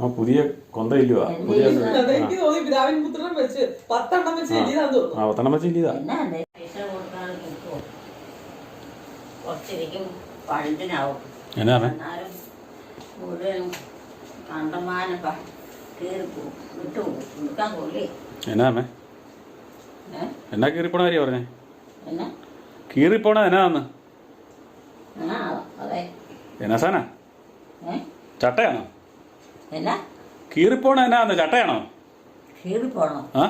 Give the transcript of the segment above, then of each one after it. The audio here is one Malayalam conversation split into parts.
ആ പുതിയ കൊന്ത. ഇല്ലുവാ പുതിയ തോന്നി പിതാവിൻ പുത്രനും വെച്ച് പത്തെണ്ണം വെച്ച് തോന്നുന്നു. ആ പത്തെണ്ണം വെച്ച് എന്നാ എന്നാ കീറിപ്പോണ കാര്യം പറഞ്ഞേ? എന്നാ? കീറിപ്പോണ എന്നാന്ന്? ആ അതെ. എന്നാ സാനാ? ചട്ടയാണോ? എന്നാ? കീറിപ്പോണ എന്നാന്ന് ചട്ടയാണോ? കീറി പോണോ ആ?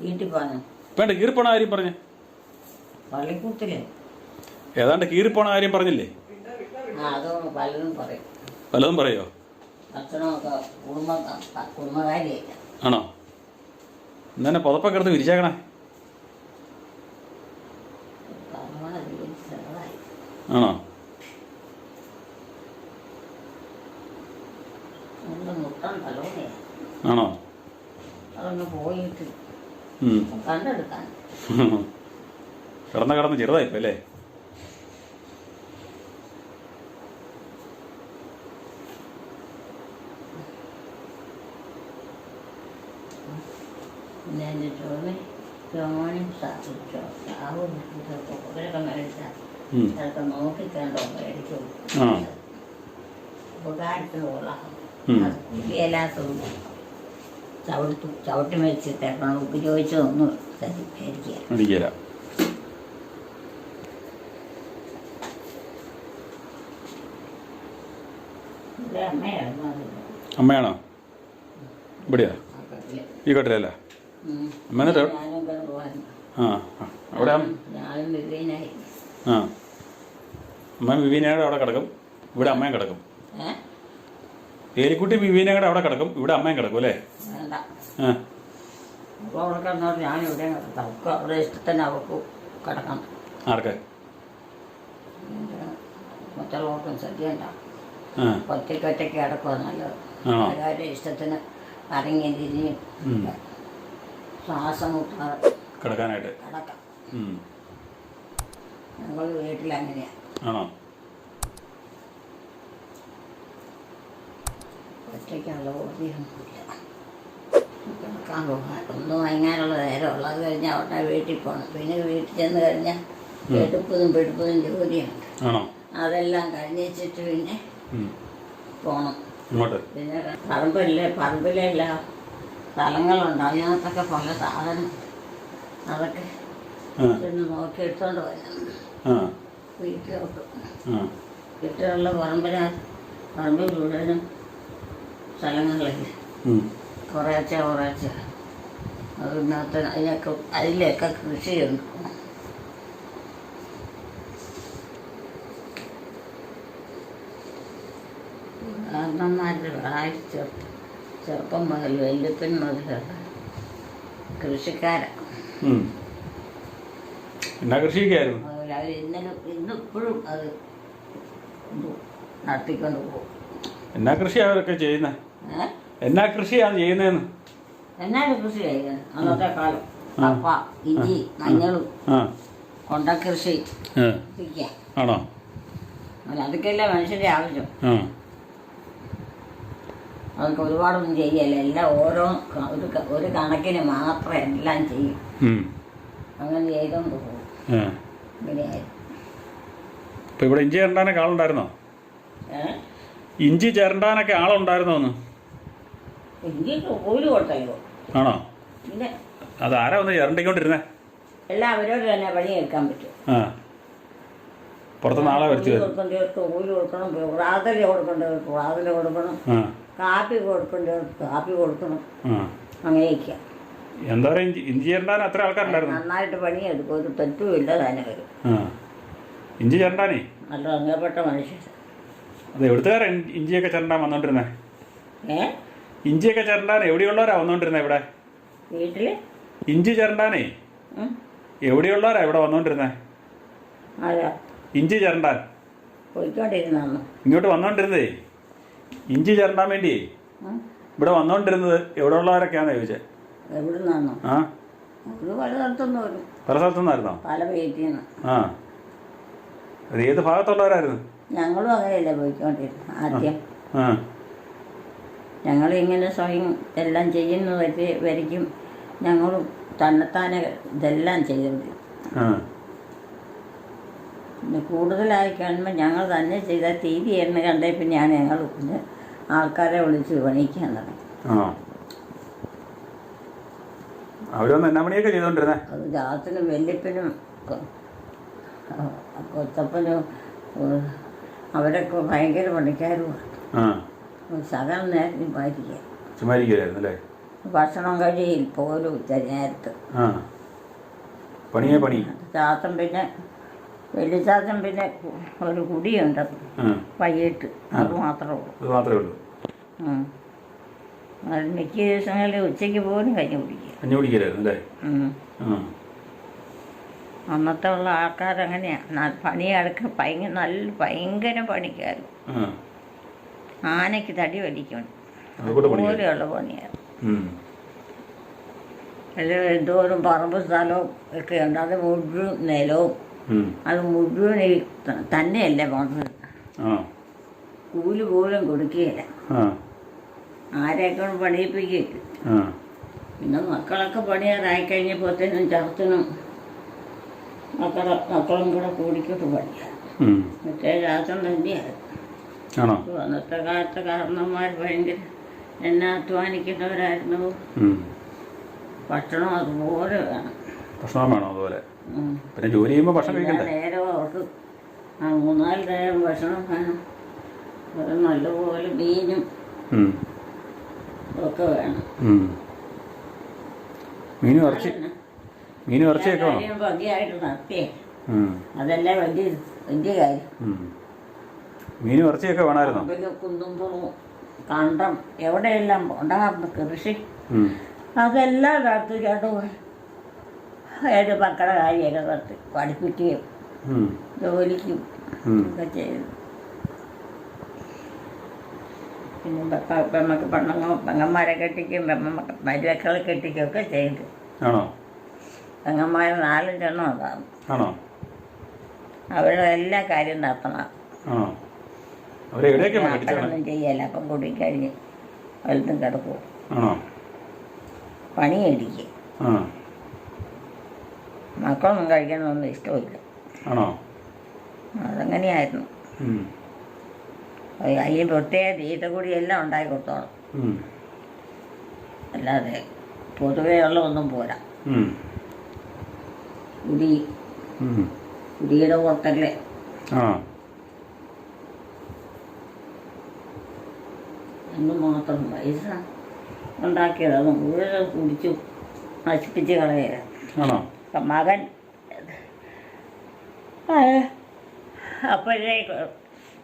വീട്ടിൽ പോകണം വേണ്ട കീറിപ്പോണ കാര്യം പറഞ്ഞു. പള്ളിക്കൂത്തിൽ. ഏതാണ്ട് കീറിപ്പോണ കാര്യം പറഞ്ഞില്ലേ? ആ അത് പലതും പറയും. വല്ലതും പറയോ? അച്ഛനൊക്കെ കുടുംബ കുടുംബകാരിയായില്ല ആണോ? എന്നെ പുതപ്പൊക്കെ എടുത്ത് വിരിച്ചേക്കണേ. ആണോ നല്ല മുട്ടം തലോടെ ആണോ അതൊന്ന് പോയിട്ട് ഉം. കണ്ടെടുക്കാൻ. കിടന്ന് കിടന്ന് ചെറുതായിപ്പോ അല്ലേ പിന്നെ എന്റെ ചോമി ചോമനും സാധിച്ചോ സാവും ഇതൊക്കെ ഇവരൊക്കെ മേടിച്ചാൽ ഉം. അതൊക്കെ നോക്കിക്കണ്ടോ മേടിക്കും ആ. ഉപകാരത്തിന് കൊള്ളാം ചവിട്ടി ചവിട്ടി മേടിച്ചിട്ടേക്കണം ഉപയോഗിച്ചതൊന്നും തരും മേടിക്കുക അമ്മയാണ്? ഇവിടെയാ? ഈ കട്ടിലല്ല? അമ്മേനെ ആ. അവിടെ ആ. അമ്മ വിവീനയുടെ അവിടെ കിടക്കും. ഇവിടെ അമ്മയും കിടക്കും. ഏ ബിബീനെ കൂടെ അവിടെ കിടക്കും. ഇവിടെ അമ്മയും കിടക്കും അല്ലേ? അവിടെ ഞാൻ ഇവിടെ അവർക്ക് ഇഷ്ടത്തിന് അവർക്ക് കിടക്കണം. ആർക്ക്? മറ്റുള്ളവർക്കും ശ്രദ്ധയുണ്ട ആ. ഒറ്റയ്ക്ക് ഒറ്റയ്ക്ക് കിടക്കുക നല്ലത്. ആണോ? അവരവരുടെ ഇഷ്ടത്തിന് അരങ്ങി തിരിഞ്ഞ് ഉം. ശ്വാസം മുട്ടാതെ കിടക്കാനായിട്ട്. കിടക്കാം. ഞങ്ങൾ വീട്ടിലങ്ങനെയാണ് ആണോ? ഒറ്റയ്ക്കുള്ള ബോധ്യമൊന്നുമില്ല കിടക്കാൻ പോകാൻ ഒന്ന് വാങ്ങാനുള്ള നേരമുള്ള അത് കഴിഞ്ഞാൽ ഉടനെ വീട്ടിൽ പോകണം പിന്നെ വീട്ടിൽ ചെന്ന് കഴിഞ്ഞാൽ എടുപ്പതും പെടുപ്പതും ജോലിയുണ്ട് അതെല്ലാം കഴിഞ്ഞിട്ട് പിന്നെ. പോകണം പിന്നെ പറമ്പില്ലേ പറമ്പിലെല്ലാം സ്ഥലങ്ങളുണ്ട് അതിനകത്തൊക്കെ പല സാധനം അതൊക്കെ ചെന്ന് നോക്കി എടുത്തോണ്ട് ആ. വീട്ടിലോട്ട് വീട്ടിലുള്ള പറമ്പിന് പറമ്പിൽ മുഴുവനും സ്ഥലങ്ങളിലേക്ക് കുറേച്ച കുറേച്ച. അതിനകത്ത് അതിനൊക്കെ അതിലൊക്കെ കൃഷിയുണ്ട്. കാരണന്മാരുടെ പ്രായം ചെറുപ്പം ചെറുപ്പം മുതൽ വല്യപ്പൻ മുതൽ കൃഷിക്കാരാണ്. എന്നാ അവർ ഇന്നലെ ഇന്നിപ്പോഴും അത് ഇത് നടത്തിക്കൊണ്ട് പോകും. എന്നാ കൃഷി അവരൊക്കെ ചെയ്യുന്നത് എന്നാ കൃഷിയാണ് ചെയ്യുന്നതെന്ന്? എന്നാലും കൃഷി ചെയ്യുന്നത്? അന്നത്തെ കാലം. കപ്പ ഇഞ്ചി മഞ്ഞളും ആ. ഇതൊക്കെയാ ആണോ? അതൊക്കെയല്ലേ മനുഷ്യന്റെ ആവശ്യം. അതൊക്കെ ഒരുപാടൊന്നും ചെയ്യല്ല? എല്ലാം ഓരോ ഒരു ഒരു കണക്കിന് മാത്രം എല്ലാം ചെയ്യും. അങ്ങനെ ചെയ്തോണ്ട് പോകും. ഇപ്പൊ ഇവിടെ ഇഞ്ചി ചേരണ്ടാനൊക്കെ ആളുണ്ടായിരുന്നോ? ഇഞ്ചി ചേരണ്ടാനൊക്കെ ആളുണ്ടായിരുന്നോ കൊടുത്തല്ലോ ആണോ? അത് ആരാ ഒന്ന് ചേരണ്ടിക്കൊണ്ടിരുന്നേ എല്ലാം അവരോട് തന്നെ പണിയെടുക്കാൻ പറ്റും. ആ. പുറത്തുനിന്ന് ആളെ വരുത്തി കൊടുക്കേണ്ടവർക്ക് കൂലി കൊടുക്കണം പ്രാതല കൊടുക്കേണ്ടവർക്ക് പ്രാതല കൊടുക്കണം കാപ്പി കൊടുക്കേണ്ടവർക്ക് കാപ്പി കൊടുക്കണം. ആ. അങ്ങനെയൊക്കെയാ എന്താ പറയുക ഇഞ്ചി ചേരണ്ടാൻ അത്ര ആൾക്കാരുണ്ടായിരുന്നു? നന്നായിട്ട് പണിയെടുക്കും ഒരു തെറ്റുമില്ല തന്നെ വരും ഇഞ്ചി ചേരണ്ടാനേ നല്ല അങ്ങേപ്പെട്ട മനുഷ്യൻ. അത് എവിടുത്തുകാരാ ഇഞ്ചി- ഇഞ്ചിയൊക്കെ ചേരണ്ടാൻ വന്നോണ്ടിരുന്നേ? ഏ? ഇഞ്ചിയൊക്കെ ചേരണ്ടാനേ? എവിടെയുള്ളവരാ വന്നോണ്ടിരുന്ന ഇവിടെ? ഇഞ്ചി ചേരണ്ടാനേ? എവിടെയുള്ളവരാ ഇവിടെ വന്നോണ്ടിരുന്നേ? ആരാ? ഇഞ്ചി ചേരണ്ടാൻ? പോയിക്കൊണ്ടിരുന്നു ഇങ്ങോട്ട് വന്നോണ്ടിരുന്നേ? ഇഞ്ചി ചേരണ്ടാൻ വേണ്ടി? ഇവിടെ വന്നോണ്ടിരുന്നത് എവിടെ ഉള്ളവരൊക്കെയാന്ന് ചോദിച്ചേ ആ. പലയിടത്തുനിന്ന് പല സ്ഥലത്തുനിന്നായിരുന്നോ? പല വീട്ടിൽ നിന്ന് ആ. അത് ഏത് ഭാഗത്തുള്ളവരായിരുന്നു? ഞങ്ങളും അങ്ങനെയല്ലേ പോയിക്കൊണ്ടിരുന്നു ആദ്യം. ആ. ഞങ്ങളിങ്ങനെ സ്വയം എല്ലാം ചെയ്യുന്ന വരെ- വരയ്ക്കും. ഞങ്ങൾ തന്നെത്താനെ ഇതെല്ലാം ചെയ്തത് കൂടുതലായി കാണുമ്പോൾ ഞങ്ങൾ തന്നെ ചെയ്ത തീരി എന്ന് കണ്ടേ പിന്നെയാണ് ഞങ്ങൾ പിന്നെ ആൾക്കാരെ വിളിച്ച് പണിക്കാൻ തുടങ്ങി. അവരൊന്ന് എന്നാ പണിയൊക്കെ ചെയ്തോണ്ടിരുന്നേ? അത് ജാത്തിനും വെല്ലിപ്പിനും കൊച്ചപ്പനും അവരൊക്കെ ഭയങ്കര പണിക്കാരുമാണ്. സകല നേരത്തിന് പാലിക്കുക ചുമ്മാരിക്കുമായിരുന്നു അല്ലേ? ഭക്ഷണം കഴിയിൽ പോലും നേരത്ത്. ആ. പണിയേ പണി. ചാത്തൻ പിന്നെ വെള്ളിച്ചാത്തൻ പിന്നെ ഒരു കുടിയുണ്ട്. വൈകിട്ട്. അത് മാത്രമേ ഉള്ളൂ. അത് മാത്രമേ ഉള്ളൂ. മിക്ക ദിവസങ്ങളിൽ ഉച്ചയ്ക്ക് പോലും കഞ്ഞി കുടിക്കും കഞ്ഞി കുടിക്കലായിരുന്നു അല്ലേ? അന്നത്തെ ഉള്ള ആൾക്കാരങ്ങനെയാണ് പണിയെടുക്കാൻ ഭയങ്കര നല്ല ഭയങ്കര പണിക്കാർ ആ. ആനയ്ക്ക് തടി വലിക്കണം. അതുപോലെയുള്ള പണിയാണ് ഉം. എന്തോരം പറമ്പ് സ്ഥലവും ഒക്കെ ഉണ്ട് അത് മുഴുവൻ നിലവും. അത് മുഴുവൻ ഈ തന്നെയല്ലേ വന്നത്. കൂലി പോലും കൊടുക്കുകയില്ല. ആരെയൊക്കെ പണിയിപ്പിക്കുകയില്ല പിന്നെ മക്കളൊക്കെ പണിയാറായി കഴിഞ്ഞപ്പോഴത്തേനും ചർച്ചനും മക്കളെ മക്കളും കൂടെ കൂടിക്കൊണ്ട് പണിയാ. മറ്റേ രാത്രം തന്നെയായിരുന്നു ആണോ? അന്നത്തെ കാലത്തെ കാരണന്മാർ ഭയങ്കര എന്നെ അധ്വാനിക്കുന്നവരായിരുന്നു. ഭക്ഷണം അതുപോലെ വേണം. ഭക്ഷണം വേണോ അതുപോലെ. പിന്നെ ജോലി ചെയ്യുമ്പോൾ ഭക്ഷണം കഴിക്കണ്ടേ? നേരം അവർക്ക് ആ മൂന്നാൽ നേരം ഭക്ഷണം വേണം. നല്ലപോലെ മീനും. ഒക്കെ വേണം. മീനും ഇറച്ചി മീനും ഇറച്ചിയൊക്കെ വേണോ? ഭംഗിയായിട്ട് നടത്തിയേ. അതല്ലേ വലിയ വലിയ കാര്യം. മീനും ഇറച്ചിയൊക്കെ വേണമായിരുന്നു. പിന്നെ കുന്നുംപുറവും കണ്ടം എവിടെയെല്ലാം ഉണ്ടാകുന്ന കൃഷി. അതെല്ലാം നടത്തി കേട്ടുപോയി എന്റെ മക്കളുടെ കാര്യമൊക്കെ നടത്തി പഠിപ്പിക്കുകയും. ജോലിക്കും. ഒക്കെ ചെയ്തു. പിന്നെ പെമ്മക്ക് പെണ്ണങ്ങ പെങ്ങന്മാരെ കെട്ടിക്കും പെമ്മക്ക് മരുമക്കളെ കെട്ടിക്കും ഒക്കെ ചെയ്തു. ആണോ? പെങ്ങന്മാർ നാലും ചെണ്ണം ഉണ്ടാകും ആണോ? അവരുടെ എല്ലാ കാര്യം നടത്തണം. ആണോ? അവരെ എവിടെയൊക്കെ കെട്ടിച്ചാണ് അപ്പഴൊന്നും ചെയ്യല്ല അപ്പം കുടിക്കഴിഞ്ഞ് വലുതും കിടക്കും ആണോ? പണി മേടിക്കും. ആ. മക്കളൊന്നും കഴിക്കാനൊന്നും ഇഷ്ടമില്ല. ആണോ? അതങ്ങനെയായിരുന്നു. അതിന് പ്രത്യേക തീറ്റ കൂടി എല്ലാം ഉണ്ടാക്കി കൊടുത്തോളം അല്ലാതെ പൊതുവേ ഉള്ള ഒന്നും പോരാ. കുടി. കുടിയുടെ പുറത്തല്ലേ ആ. എന്ന് മാത്രം പൈസ ഉണ്ടാക്കിയത്. അത് മുഴുവൻ കുടിച്ചു നശിപ്പിച്ച് കളയുക മകൻ അപ്പോഴേ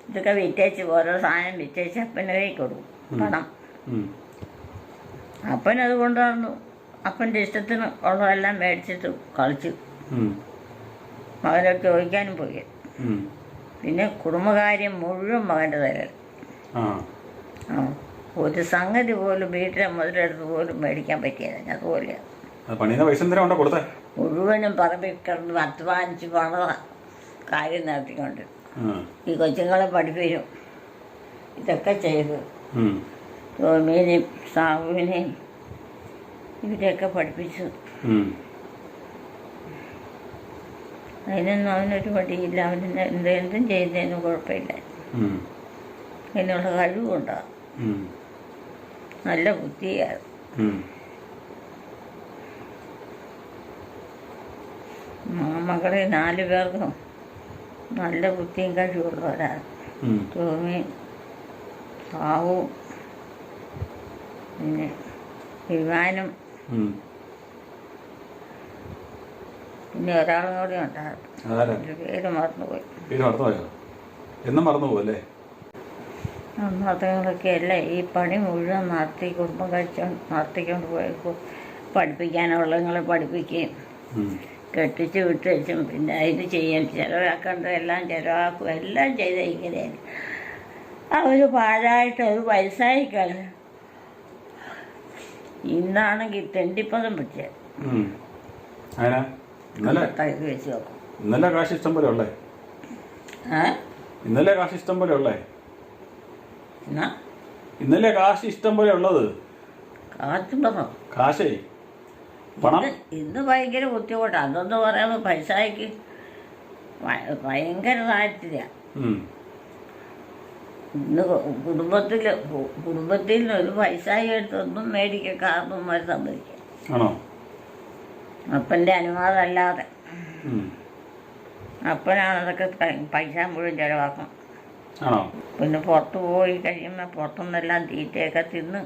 ഇതൊക്കെ വിറ്റേച്ച് ഓരോ സാധനം വിറ്റേച്ച് അപ്പന്റെ കൈ കൊടുക്കും പണം. അപ്പനത് കൊണ്ടുവന്നു. അപ്പന്റെ ഇഷ്ടത്തിന് ഉള്ളതെല്ലാം മേടിച്ചിട്ട് കളിച്ചു. മകനോട് ചോദിക്കാനും പോയി. പിന്നെ കുടുംബകാര്യം മുഴുവൻ മകന്റെ തലയിൽ. ഒരു സംഗതി പോലും വീട്ടിലെ മുതലെടുത്ത് പോലും മേടിക്കാൻ പറ്റിയല്ല അതുപോലെ അത് പണിയുന്ന പൈസ എന്തിനാ കൊണ്ടാ കൊടുത്തേ മുഴുവനും പറമ്പിൽ കിടന്ന് അധ്വാനിച്ച് പണത കാര്യം നടത്തിക്കൊണ്ട്. ഈ കൊച്ചുങ്ങളെ പഠിപ്പിക്കും ഇതൊക്കെ ചെയ്ത്. ടോമീനെയും സാബുവിനെയും ഇവരെയൊക്കെ പഠിപ്പിച്ചു. അതിനൊന്നും അവനൊരു പടിയില്ല അവന് എന്ത് എന്തും ചെയ്യുന്നതിനും കുഴപ്പമില്ല. അതിനുള്ള കഴിവുണ്ടാകും. നല്ല ബുദ്ധിയാണ്. മകളെ നാല് പേർക്കും നല്ല ബുദ്ധിയും കഴിവുള്ളവരാണ്. ടോമി സാവും പിന്നെ വിമാനം. പിന്നെ ഒരാളും കൂടി ഉണ്ടായിരുന്നു. പേര് മറന്നുപോയി. പേര് മറന്നുപോയോ? എന്നും മറന്നു അല്ലേ ഈ പണി മുഴുവൻ നടത്തി കുടുംബം കഴിച്ചു നടത്തിക്കൊണ്ട് പോയി പഠിപ്പിക്കാനുള്ളതുങ്ങളെ പഠിപ്പിക്കുകയും. കെട്ടിച്ച് വിട്ടുവെച്ചും പിന്നെ അതിന് ചെയ്യാൻ ചിലവാക്കേണ്ടതെല്ലാം ചിലവാക്കും. എല്ലാം ചെയ്തിരിക്കുന്നതിന് ഇങ്ങനെയാണ് അവർ പാഴായിട്ട് ഒരു വയസ്സായി കളഞ്ഞു ഇന്നാണെങ്കിൽ തെണ്ടിപ്പതം പിടിച്ചത്. ഇന്നലെ? കാശിഷ്ടം കാശ് ഇഷ്ടം പോലെ ഉള്ളേ? ഇന്നലെ കാശിഷ്ടം ഇഷ്ടം പോലെ ഉള്ളേ? എന്നാ? ഇന്നലെ കാശ് ഇഷ്ടം പോലെ ഉള്ളത്? കാശുണ്ടെന്നോ കാശേ പണം? ഇന്ന് ഭയങ്കര ബുദ്ധിമുട്ടാണ് അതൊന്ന് പറയുമ്പോൾ പൈസയ്ക്ക് ഭയങ്കര ഉം. ഇന്ന് കുടുംബത്തിൽ കുടുംബത്തിൽ നിന്ന് ഒരു പൈസ എടുത്തൊന്നും മേടിക്കാൻ കാരണന്മാർ സമ്മതിക്കുക ആണോ? അപ്പന്റെ അനുവാദം അല്ലാതെ. അപ്പനാണ് അതൊക്കെ പൈസ മുഴുവൻ ചിലവാക്കണം ആണോ? പിന്നെ പുറത്തു പോയി കഴിയുമ്പോൾ പുറത്തുനിന്നെല്ലാം തീറ്റയൊക്കെ തിന്ന്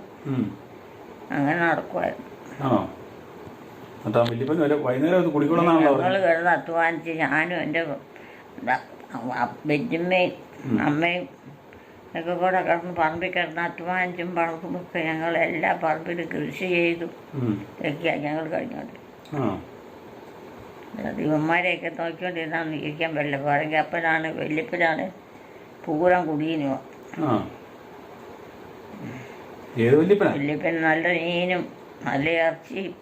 അങ്ങനെ നടക്കുമായിരുന്നു ആണോ? എന്നിട്ട് വല്യപ്പൻ വരെ വൈകുന്നേരം ഒന്ന് കുടിക്കണമെന്നാണല്ലോ ഞങ്ങൾ പറഞ്ഞത് കിടന്ന് അധ്വാനിച്ച് ഞാനും എന്റെ ബെജ്ജമ്മയും അമ്മയും ഒക്കെ കൂടെ കിടന്ന് പറമ്പിൽ കിടന്ന് അധ്വാനിച്ചും പറമ്പുമൊക്കെ ഞങ്ങൾ എല്ലാ പറമ്പിലും കൃഷി ചെയ്തു. ഒക്കെയാണ് ഞങ്ങൾ കഴിഞ്ഞോണ്ട്. ആ ഇവന്മാരെയൊക്കെ നോക്കിക്കൊണ്ടിരുന്നാൽ ഇരിക്കാൻ പറ്റില്ല. പറയെങ്കിൽ അപ്പനാണ് വല്യപ്പനാണ് പൂരം കുടിയനുമോ ഏത് വല്യപ്പനാ? വല്യപ്പൻ നല്ല മീനും നല്ല ഇറച്ചിയും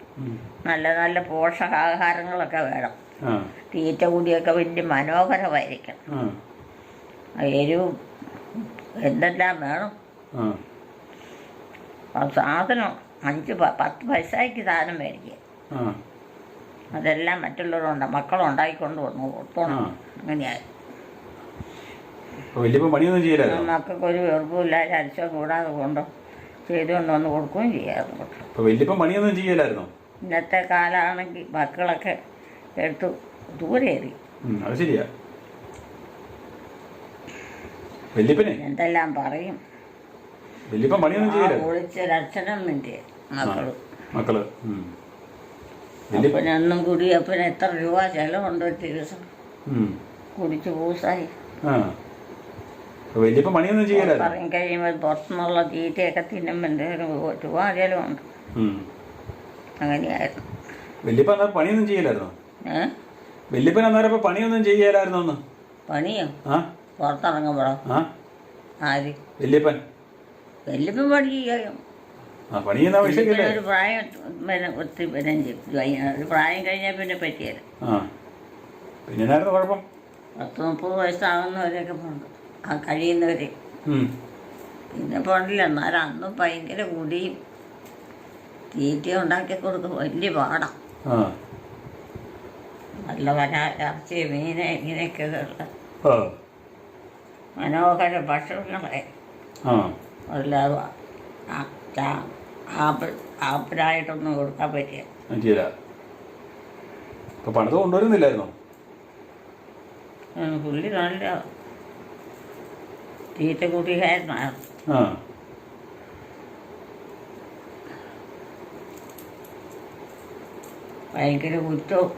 നല്ല നല്ല പോഷകാഹാരങ്ങളൊക്കെ വേണം. തീറ്റ കൂടിയൊക്കെ വലിയ മനോഹരമായിരിക്കണം. എരിവും എന്തെല്ലാം വേണം? സാധനം അഞ്ച് പത്ത് പൈസയ്ക്ക് സാധനം മേടിക്കുക അതെല്ലാം മറ്റുള്ളവരുണ്ട് മക്കളുണ്ടാക്കിക്കൊണ്ട് വന്നു കൊടുത്തോണം. അങ്ങനെയായി പണിയൊന്നും ചെയ്യില്ല മക്കൾക്ക് ഒരു വെറുപ്പില്ലാതെ അരിച്ചോ കൂടാതെ കൊണ്ടോ ചെയ്തുകൊണ്ട് വന്ന് കൊടുക്കുകയും ചെയ്യാറുണ്ട്. പണിയൊന്നും ചെയ്യലായിരുന്നു? ഇന്നത്തെ കാലമാണെങ്കിൽ മക്കളൊക്കെ എടുത്തു ദൂരെ എറി അത് ശരിയാ. വല്യപ്പനെ? എന്തെല്ലാം പറയും? ഒന്നും പണിയൊന്നും വിളിച്ചൊരക്ഷരം നിന്റെ മക്കൾ. മക്കൾ കൂടി അപ്പന് എത്ര രൂപ ചെലവുണ്ട് ഒരു ദിവസം? കുടിച്ച് പൂസായി. വല്യപ്പൻ പണിയൊന്നും ചെയ്യലായിരുന്നു പറയും കഴിയുമ്പോൾ പുറത്തുനിന്നുള്ള തീറ്റയൊക്കെ തിന്നുമ്പോൾ എന്തെങ്കിലും രൂപ ചെലവുണ്ട് ഉം. അങ്ങനെയായിരുന്നു. വല്യപ്പൻ അന്നേരം പണിയൊന്നും ചെയ്യലായിരുന്നോ? ഏ? വല്യപ്പൻ അന്നേരം ഇപ്പൊ പണിയൊന്നും ചെയ്യലായിരുന്നോ ഒന്ന് പണിയോ? ആ. പുറത്തിറങ്ങുമ്പോഴോ? ആ. ആര്? വലിയപ്പൻ. വലിയപ്പം പണി ചെയ്യും ആ പണി ചെയ്യുന്ന പൈസക്കല്ലേ ഒരു പ്രായം പിന്നെ ഒത്തിരി പിന്നെ ഒരു പ്രായം കഴിഞ്ഞാൽ പിന്നെ പറ്റിയത് ആ. പിന്നെ എന്നായിരുന്നു കുഴപ്പം? പത്ത് മുപ്പത് വയസ്സാകുന്നവരൊക്കെ ഉണ്ട് ആ കഴിയുന്നവർ പിന്നെ പോണില്ല എന്നാലും അന്നും ഭയങ്കര കുടിയും തീറ്റ ഉണ്ടാക്കി കൊടുക്കും വലിയ പാടാ. നല്ല വര ഇറച്ചി മീന് ഇങ്ങനെയൊക്കെ ഉള്ള ആ. മനോഹര ഭക്ഷണങ്ങളെ. അല്ലാതെ ആ- ചാ- ആപ്പിൾ കൊടുക്കാൻ പറ്റിയ പണിത് കൊണ്ടുവരുന്നില്ലായിരുന്നോ? പുള്ളി നല്ല തീറ്റ കൂട്ടിയായിരുന്നു ആ. ഭയങ്കര കുറ്റവും.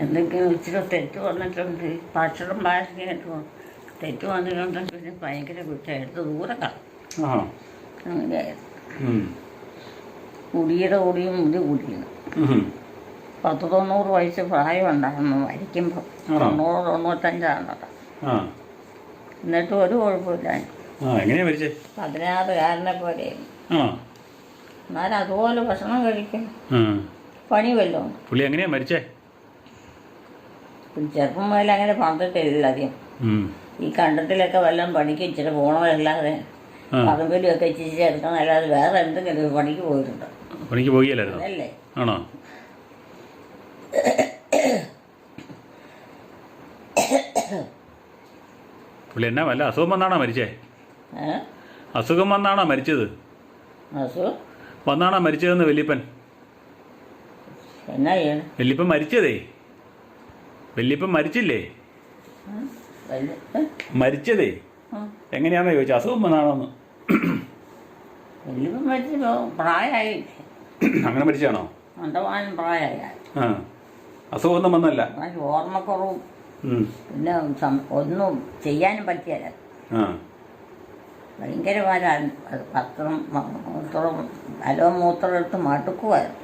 എന്തെങ്കിലും ഇച്ചിരി തെറ്റ് വന്നിട്ടുണ്ട്. ഭക്ഷണം ഭാഷയായിട്ട് തെറ്റ് വന്നിട്ടുണ്ടെങ്കിൽ പിന്നെ ഭയങ്കര കുറ്റം. എടുത്ത് ദൂരെ ആ. അങ്ങനെയായിരുന്നു. കുടിയുടെ കൂടിയും ഇത് ഉം. പത്ത് തൊണ്ണൂറ് വയസ്സ് പ്രായം ഉണ്ടായിരുന്നു മരിക്കുമ്പോൾ? തൊണ്ണൂറ് തൊണ്ണൂറ്റഞ്ചാണ് ആ. എന്നിട്ടും ഒരു കുഴപ്പമില്ല. ആ എങ്ങനെയാ മരിച്ചേ? പതിനാറുകാരനെ പോലെ. എന്നാലും അതുപോലെ ഭക്ഷണം കഴിക്കും. പണി വല്ലതും പുള്ളി എങ്ങനെയാ മരിച്ചേ? ചെറുപ്പം മുതൽ അങ്ങനെ പണിതിട്ടില്ല അധികം. ഈ കണ്ടത്തിലൊക്കെ വല്ലതും പണിക്ക് ഇച്ചിരി പോകണമല്ലാതെ പറമ്പിലൊക്കെ ഇച്ചിരി ചേർക്കണമല്ലാതെ വേറെ എന്തെങ്കിലും പണിക്ക് പോയിട്ടുണ്ട്. പണിക്ക് പോയില്ലായിരുന്നോ? അല്ലേ ആണോ? പുള്ളി എന്നാ വല്ല അസുഖം വന്നാണോ മരിച്ചേ? അസുഖം വന്നാണോ മരിച്ചത്? വന്നാണോ മരിച്ചതെന്ന് വല്യപ്പൻ? വല്യപ്പൻ മരിച്ചതേ? വല്യപ്പൻ മരിച്ചില്ലേ? മരിച്ചതേ? എങ്ങനെയാണോ എങ്ങനെയാണെന്ന് ചോദിച്ചു അസുഖം വന്നാണോന്ന്? പ്രായമായി അങ്ങനെ മരിച്ചാണോ? അസുഖം പ്രായമായി അസുഖമൊന്നും വന്നല്ല ഓർമ്മക്കുറവും. പിന്നെ സം- ഒന്നും ചെയ്യാനും പറ്റിയല്ല. അത് പത്രം മൂത്രം അലോ മൂത്രം എടുത്ത് മടുക്കുമായിരുന്നു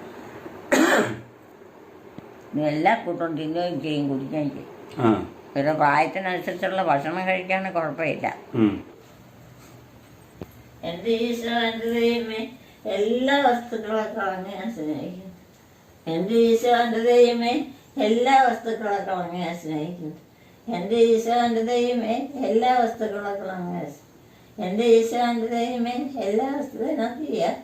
ഇനി എല്ലാ കൂട്ടവും തിന്നുകയും ചെയ്യും കുടിക്കുകയും ചെയ്യും. ആ. പിന്നെ പ്രായത്തിനനുസരിച്ചുള്ള ഭക്ഷണം കഴിക്കാൻ കുഴപ്പമില്ല. എന്റെ എന്റെ ഈശോ എന്റെ ദൈവമേ എല്ലാ വസ്തുക്കളൊക്കെ അങ്ങ് ഞാൻ സ്നേഹിക്കുന്നു. എന്റെ ഈശോ എന്റെ ദൈവമേ എല്ലാ വസ്തുക്കളൊക്കെ അങ്ങനെ സ്നേഹിക്കുന്നു. എന്റെ ഈശോന്റെ ദൈവമേ എല്ലാ വസ്തുക്കളൊക്കെ അങ്ങനെ എന്റെ ഈശോന്റെ ദൈവമേ എല്ലാ വസ്തുക്കളും ചെയ്യാം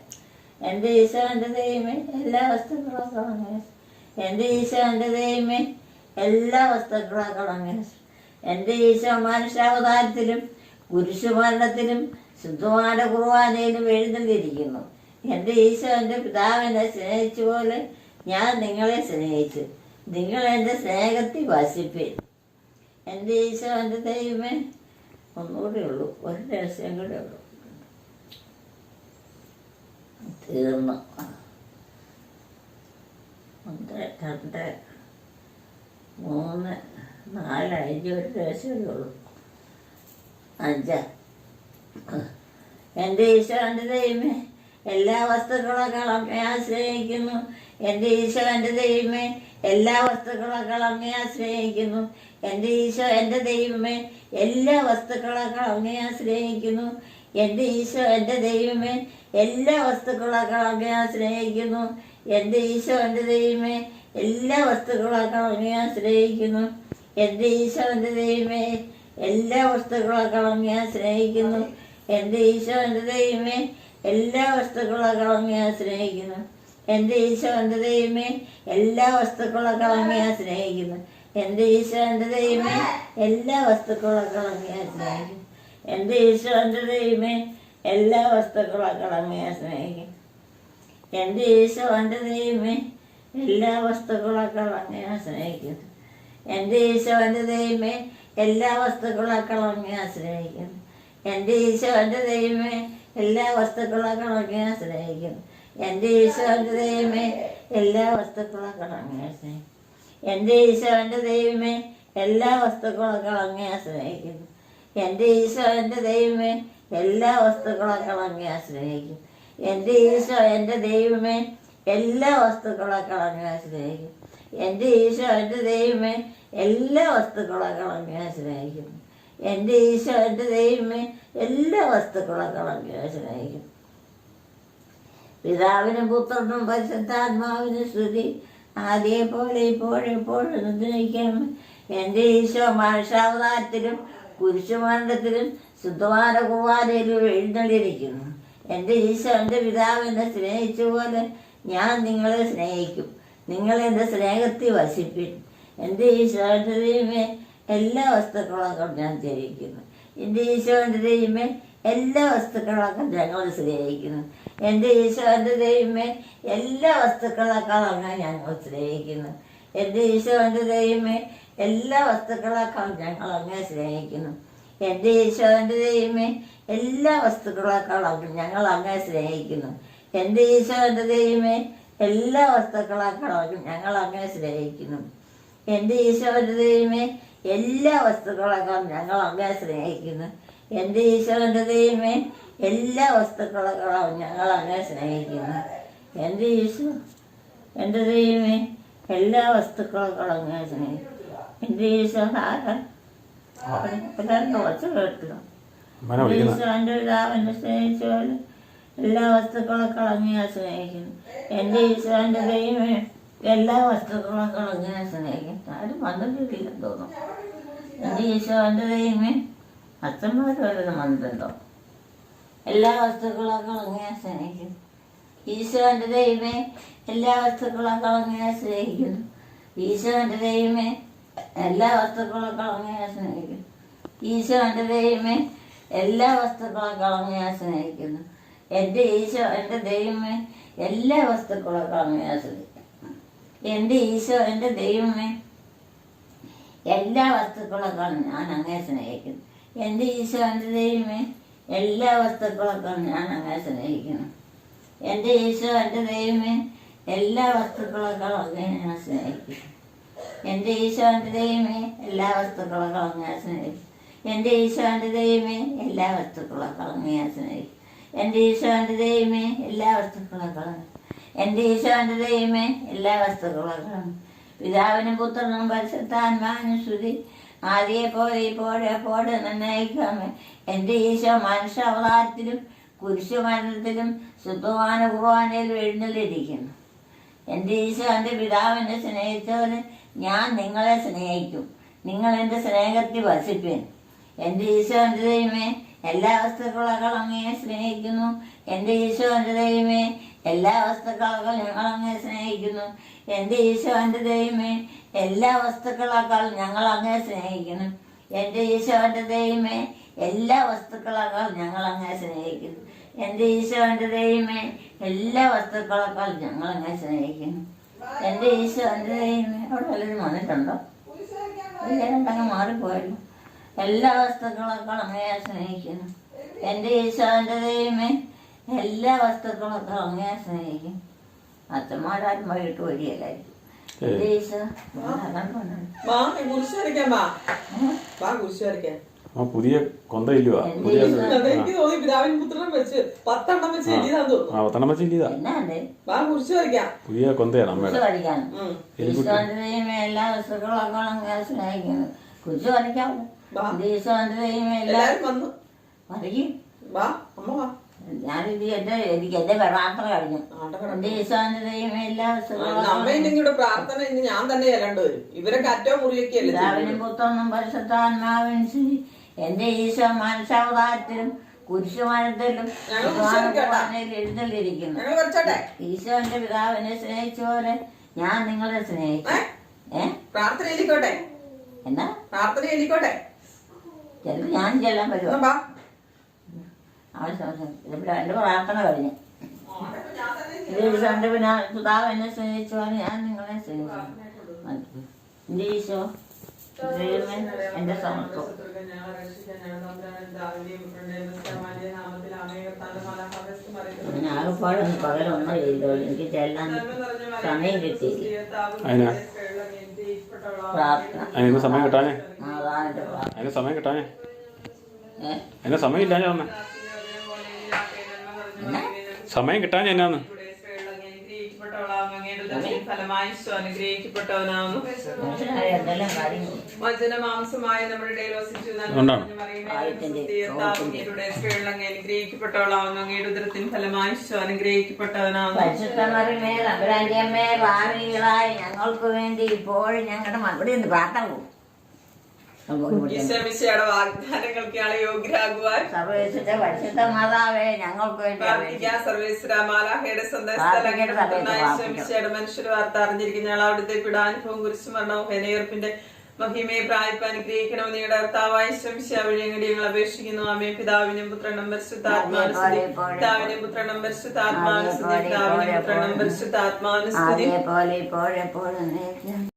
എന്റെ ഈശോന്റെ ദൈവമേ എല്ലാ വസ്തുക്കളൊക്കെ അങ്ങനെ എന്റെ ഈശോന്റെ ദൈവമേ എല്ലാ വസ്തുക്കളൊക്കെ അങ്ങനെ എന്റെ ഈശോ മനുഷ്യാവതാരത്തിലും കുരിശുമരണത്തിലും ശുദ്ധമായ കുർബാനയിലും എഴുന്നള്ളിയിരിക്കുന്നു. എന്റെ ഈശോ എന്റെ പിതാവിനെ സ്നേഹിച്ച പോലെ ഞാൻ നിങ്ങളെ സ്നേഹിച്ചു. നിങ്ങൾ എന്റെ സ്നേഹത്തിൽ വാശിപ്പിൻ എന്റെ ഈശോ എന്റെ ദൈവമേ ഒന്നുകൂടെ ഉള്ളൂ. ഒരു രഹസ്യം കൂടെ ഉള്ളൂ. തീർന്നു. ഒന്ന് രണ്ട് മൂന്ന് നാല് അഞ്ച് ഒരു രഹസ്യമേ ഉള്ളൂ. അഞ്ച്. എന്റെ ഈശോന്റെ ദൈവമേ എല്ലാ വസ്തുക്കളെക്കാളും ആശ്രയിക്കുന്നു എന്റെ ഈശോ എന്റെ ദൈവമേ എല്ലാ വസ്തുക്കളെക്കാൾ അങ്ങേ ആശ്രയിക്കുന്നു. എന്റെ ഈശോ എന്റെ ദൈവമേ എല്ലാ വസ്തുക്കളെക്കാൾ അങ്ങേ ആശ്രയിക്കുന്നു. എന്റെ ഈശോ എന്റെ ദൈവമേ എല്ലാ വസ്തുക്കളെക്കാൾ അങ്ങേ ആശ്രയിക്കുന്നു. എന്റെ ഈശോ എന്റെ ദൈവമേ എല്ലാ വസ്തുക്കളെക്കാൾ അങ്ങേ ആശ്രയിക്കുന്നു. എന്റെ ഈശോ എന്റെ ദൈവമേ എല്ലാ വസ്തുക്കളെക്കാൾ അങ്ങേ ആശ്രയിക്കുന്നു. എന്റെ ഈശോ എന്റെ ദൈവമേ എല്ലാ വസ്തുക്കളെക്കാൾ അങ്ങേ സ്നേഹിക്കുന്നു എന്റെ ഈശോ എന്റെ ദൈവമേ? എല്ലാ വസ്തുക്കളെക്കാളും ഞാൻ സ്നേഹിക്കുന്നു എന്റെ ഈശോ എന്റെ ദൈവമേ? എല്ലാ വസ്തുക്കളെക്കാളും ഞാൻ സ്നേഹിക്കുന്നു എന്റെ ഈശോ എന്റെ ദൈവമേ? എല്ലാ വസ്തുക്കളെക്കാളും ഞാൻ സ്നേഹിക്കുന്നു എന്റെ ഈശോ എന്റെ ദൈവമേ? എല്ലാ വസ്തുക്കളെക്കാളും ഞാൻ സ്നേഹിക്കുന്നു എന്റെ ഈശോ എന്റെ ദൈവമേ? എല്ലാ വസ്തുക്കളെക്കാളും ഞാൻ സ്നേഹിക്കുന്നു എന്റെ ഈശോ എന്റെ ദൈവമേ? എല്ലാ വസ്തുക്കളെക്കാളും ഞാൻ സ്നേഹിക്കുന്നു എന്റെ ഈശോന്റെ ദൈവമേ എല്ലാ വസ്തുക്കളും സ്നേഹിക്കുന്നു. എന്റെ ഈശോന്റെ ദൈവമേ എല്ലാ വസ്തുക്കളും ഞാൻ സ്നേഹിക്കുന്നു. എന്റെ ഈശോന്റെ ദൈവമേ എല്ലാ വസ്തുക്കളും ഞാൻ സ്നേഹിക്കും എന്റെ ഈശോ എന്റെ ദൈവമേ എല്ലാ വസ്തുക്കളും ഞാൻ സ്നേഹിക്കും എന്റെ ഈശോ എന്റെ ദൈവമേ എല്ലാ വസ്തുക്കളും ഞാൻ സ്നേഹിക്കുന്നു. എന്റെ ഈശോ എന്റെ ദൈവമേ എല്ലാ വസ്തുക്കളും ഞാൻ സ്നേഹിക്കും പിതാവിനും പുത്രനും പരിശുദ്ധാത്മാവിനും സ്തുതി. ആദ്യേ പോലെ ഇപ്പോഴെപ്പോഴും നിർദ്ദേശിക്കാം എന്റെ ഈശോ മനുഷ്യാവതാരത്തിലും കുരിശുമരണത്തിലും ശുദ്ധവാന കുമാരയിലും എഴുന്നള്ളിയിരിക്കുന്നു എന്റെ ഈശോ എന്റെ പിതാവിനെ സ്നേഹിച്ച പോലെ ഞാൻ നിങ്ങളെ സ്നേഹിക്കും. നിങ്ങൾ എന്റെ സ്നേഹത്തിൽ വസിപ്പിൻ. എന്റെ ഈശോന്റെ ദൈവമേ എല്ലാ വസ്തുക്കളൊക്കെ ഞാൻ സ്നേഹിക്കുന്നു എന്റെ ഈശോന്റെ ദൈവമേ എല്ലാ വസ്തുക്കളൊക്കെ ഞങ്ങൾ സ്നേഹിക്കുന്നു. എന്റെ ഈശോന്റെ ദൈവമേ എല്ലാ വസ്തുക്കളെക്കാളും ഞങ്ങൾ സ്നേഹിക്കുന്നു. എന്റെ ഈശോന്റെ ദൈവമേ എല്ലാ വസ്തുക്കളാക്കാൻ ഞങ്ങൾ അങ്ങനെ സ്നേഹിക്കുന്നു. എന്റെ ഈശോന്റെ ദൈവമേ എല്ലാ വസ്തുക്കളെക്കാളും ഞങ്ങൾ അങ്ങനെ സ്നേഹിക്കുന്നു. എന്റെ ഈശോന്റെ ദൈവമേ എല്ലാ വസ്തുക്കളെക്കാളും ഞങ്ങൾ അങ്ങനെ സ്നേഹിക്കുന്നു. എന്റെ ഈശോന്റെ ദൈവമേ എല്ലാ വസ്തുക്കളെക്കാളും ഞങ്ങൾ അങ്ങനെ സ്നേഹിക്കുന്നു. എന്റെ ഈശോന്റെ ദൈവമേ എല്ലാ വസ്തുക്കളെക്കാളും ഞങ്ങൾ അങ്ങനെ സ്നേഹിക്കുന്നത് എന്റെ ഈശോ എന്റെ ദൈവമേ എല്ലാ വസ്തുക്കളെക്കാളും അങ്ങനെ സ്നേഹിക്കും എന്റെ ഈശോ ആരാ? വസ്തു കേട്ടില്ല വിളിക്കുന്ന. പിതാവിനെ സ്നേഹിച്ച പോലെ എല്ലാ വസ്തുക്കളൊക്കെ ഞാൻ സ്നേഹിക്കുന്നു. എന്റെ ഈശോന്റെ ദൈവമേ എല്ലാ വസ്തുക്കളൊക്കെ ഞാൻ സ്നേഹിക്കും ആരും വന്നിട്ടില്ല തോന്നുന്നു. എന്റെ ഈശോന്റെ ദൈവമേ അച്ഛന്മാർ വരുന്ന മന്ത്രണ്ടോ എല്ലാ വസ്തുക്കളൊക്കെ അങ്ങനെ സ്നേഹിക്കുന്നു ഈശോന്റെ ദൈവമേ എല്ലാ വസ്തുക്കളൊക്കെ അങ്ങനെ സ്നേഹിക്കുന്നു. ഈശോന്റെ ദൈവമേ എല്ലാ വസ്തുക്കളൊക്കെ അങ്ങനെ സ്നേഹിക്കുന്നു. ഈശോന്റെ ദൈവമേ എല്ലാ വസ്തുക്കളെക്കാളും ഞാൻ സ്നേഹിക്കുന്നു. എന്റെ ഈശോ എന്റെ ദൈവമേ എല്ലാ വസ്തുക്കളും ഞാൻ സ്നേഹിക്കുന്നു. എന്റെ ഈശോ എന്റെ ദൈവമേ എല്ലാ വസ്തുക്കളും ഞാൻ അങ്ങനെ സ്നേഹിക്കുന്നു. എന്റെ ഈശോ എന്റെ എല്ലാ വസ്തുക്കളൊക്കെ ഞാൻ അങ്ങനെ സ്നേഹിക്കുന്നു. എന്റെ ഈശോ എന്റെ ദൈവമേ എല്ലാ വസ്തുക്കളൊക്കെ ഞാൻ സ്നേഹിക്കുന്നു. എന്റെ ഈശോന്റെ ദൈവമേ എല്ലാ വസ്തുക്കളൊക്കെ ഞാൻ സ്നേഹിക്കും എന്റെ ഈശോന്റെ ദൈവമേ എല്ലാ വസ്തുക്കളൊക്കെ ഞാൻ സ്നേഹിക്കും എന്റെ ഈശോന്റെ ദൈവമേ എല്ലാ വസ്തുക്കളൊക്കെ എന്റെ ഈശോന്റെ ദൈവമേ എല്ലാ വസ്തുക്കളൊക്കെ പിതാവിനും പുത്രനും പരിശുദ്ധാത്മാവിനും ശ്രുതി ആദ്യേ പോലെ ഇപ്പോഴെ എപ്പോഴും നന്നായിക്കാമേ എന്റെ ഈശോ മനുഷ്യാവതാരത്തിലും കുരിശുമരണത്തിലും ശുദ്ധവാന കുർബാനയിലും എഴുന്നള്ളിരിക്കുന്നു. എന്റെ ഈശോ എന്റെ പിതാവിനെ സ്നേഹിച്ചവന് ഞാൻ നിങ്ങളെ സ്നേഹിക്കും. നിങ്ങൾ എന്റെ സ്നേഹത്തിൽ വസിപ്പേൻ. എന്റെ ഈശോ എന്റെ ദൈവമേ എല്ലാ വസ്തുക്കളും അങ്ങയെ സ്നേഹിക്കുന്നു. എന്റെ ഈശോ എന്റെ ദൈവമേ എല്ലാ വസ്തുക്കളും ഞങ്ങൾ സ്നേഹിക്കുന്നു. എന്റെ ഈശോ എന്റെ ദൈവമേ എല്ലാ വസ്തുക്കളെക്കാൾ ഞങ്ങൾ അങ്ങയെ സ്നേഹിക്കുന്നു. എന്റെ ഈശോന്റെ ദൈവമേ എല്ലാ വസ്തുക്കളെക്കാൾ ഞങ്ങൾ അങ്ങയെ സ്നേഹിക്കുന്നു. എന്റെ ഈശോന്റെ ദൈവമേ എല്ലാ വസ്തുക്കളെക്കാൾ ഞങ്ങൾ അങ്ങയെ സ്നേഹിക്കുന്നു. എന്റെ ഈശോന്റെ ദൈവമേ അവിടെ വല്ലതും വന്നിട്ടുണ്ടോ? അങ്ങ് മാറിപ്പോയല്ലോ. എല്ലാ വസ്തുക്കളെക്കാൾ അങ്ങയെ സ്നേഹിക്കുന്നു. എന്റെ ഈശോന്റെ ദൈവമേ എല്ലാ വസ്തുക്കളൊക്കെ അങ്ങയെ സ്നേഹിക്കും അച്ഛന്മാരാരും വൈകിട്ട് വരികയല്ലായിരിക്കും. ആ പുതിയ കൊന്തയില്ലുവാ. പുതിയ എനിക്ക് തോന്നി പിതാവിൻ പുത്രനും വെച്ച് പത്തെണ്ണം വെച്ച് എഴുതിയതാന്ന് ആ വെച്ച് വാ വരയ്ക്കാം. പുതിയ കൊന്തയാണ് അമ്മയുടെ. എല്ലാ വസ്തുക്കളൊക്കെ സ്നേഹിക്കുന്നു ഞാനിത് എന്റെ എനിക്ക് എന്റെ പ്രാർത്ഥന കഴിഞ്ഞു. എല്ലാ പ്രാർത്ഥന ഇനി ഞാൻ തന്നെ ചെല്ലേണ്ടി വരും. ഇവരൊക്കെ അറ്റവും മുറിയൊക്കെ അല്ലേ പിതാവിനും പുത്രനും പരിശുദ്ധാത്മാവിനും സ്തുതി. എന്റെ ഈശോ മനുഷ്യാവതാരത്തിലും കുരിശുമാനത്തിലും. എഴുന്നള്ളിരിക്കുന്നു ഈശോന്റെ പിതാവിനെ സ്നേഹിച്ച പോലെ ഞാൻ നിങ്ങളെ സ്നേഹിച്ചു. ഏ? ഏ? പ്രാർത്ഥന എഴുതിക്കോട്ടെ? എന്നാ? പ്രാർത്ഥന എഴുതിക്കോട്ടെ? ചിലപ്പോൾ ഞാൻ ചെല്ലാൻ പറ്റുമോ ഇവിടെ എന്റെ പ്രാർത്ഥന കഴിഞ്ഞു. ഞാൻ പിന്നെ പിതാവ് എന്നെ സ്നേഹിച്ച പോലെ ഞാൻ നിങ്ങളെ സ്നേഹിച്ചു ഈശോ ദൈവമേ, എന്റെ സമത്വം ആകെപ്പാടൊന്ന് ചെയ്തോളൂ എനിക്ക് ചെല്ലാൻ സമയം കിട്ടിയില്ല. പ്രാർത്ഥന. സമയം കിട്ടാനേ അതിന് സമയം കിട്ടാനേ? അതിന് സമയം ഇല്ലാഞ്ഞ സമയം കിട്ടാൻ എന്നാന്ന് വചനമാംസമായ നമ്മുടെ ഇടയിൽ. അനുഗ്രഹിക്കപ്പെട്ടവളാവുന്നു. അങ്ങയുടെ ഫലമായി അനുഗ്രഹിക്കപ്പെട്ടവനാവുന്നു. ഞങ്ങൾക്ക് വേണ്ടി ഇപ്പോൾ ഞങ്ങളുടെ മറുപടി ഒന്ന് പ്രാർത്ഥന പോകും. ഈശ്വമിശയുടെ വാഗ്ദാനങ്ങൾക്ക് ഇയാളെ യോഗ്യരാകുവാൻ. സർവേശ്വര പരിശുദ്ധ മാതാവേ ഞങ്ങൾക്ക് വേണ്ടി പ്രാർത്ഥിക്കാൻ സർവേശ്വര മാലാഹയുടെ. ഈശ്വമിശയുടെ മനുഷ്യർ വാർത്ത അറിഞ്ഞിരിക്കുന്ന ഞങ്ങൾ അവിടുത്തെ പിടാനുഭവം കുരിശു മരണവും ഹെനയർപ്പിന്റെ മഹിമയെ പ്രായപ്പ് അനുഗ്രഹിക്കണം നിങ്ങളുടെ കർത്താവായ ശംശ വഴി അങ്ങടി ഞങ്ങൾ അപേക്ഷിക്കുന്നു. അമ്മേ പിതാവിനും പുത്രനും പരിശുദ്ധാത്മാനുസ്തുതി പിതാവിനും പുത്രനും പരിശുദ്ധാത്മാനുസ്തുതി പിതാവിനും പുത്രനും പരിശുദ്ധാത്മാനുസ്തുതി അതേപോലെ ഇപ്പോഴെപ്പോഴും